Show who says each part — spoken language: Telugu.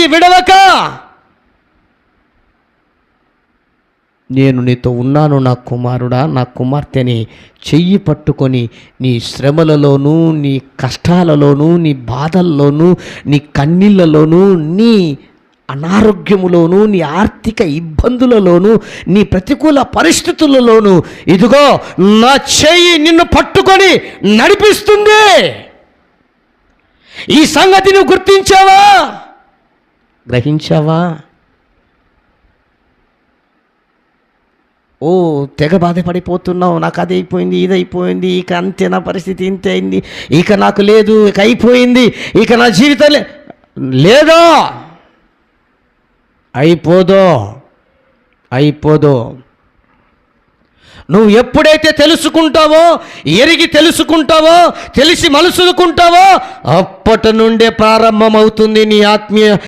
Speaker 1: చెయ్యి విడవక. నేను నీతో ఉన్నాను నా కుమారుడా నా కుమార్తెని చెయ్యి పట్టుకొని నీ శ్రమలలోనూ నీ కష్టాలలోనూ నీ బాధల్లోనూ నీ కన్నీళ్ళలోనూ నీ అనారోగ్యములోనూ నీ ఆర్థిక ఇబ్బందులలోనూ నీ ప్రతికూల పరిస్థితులలోనూ ఇదిగో నా చెయ్యి నిన్ను పట్టుకొని నడిపిస్తుంది. ఈ సంగతి నువ్వు గుర్తించావా? గ్రహించావా? ఓ తెగ బాధపడిపోతున్నావు. నాకు అది అయిపోయింది ఇది అయిపోయింది. ఇక అంతే నా పరిస్థితి ఇంతే అయింది. ఇక నాకు లేదు ఇక అయిపోయింది. ఇక నా జీవితం లేదో? అయిపోదో? అయిపోదో? నువ్వు ఎప్పుడైతే తెలుసుకుంటావో ఎరిగి తెలుసుకుంటావో తెలిసి మలుసుకుంటావో అప్పటి నుండే ప్రారంభమవుతుంది నీ ఆత్మీయ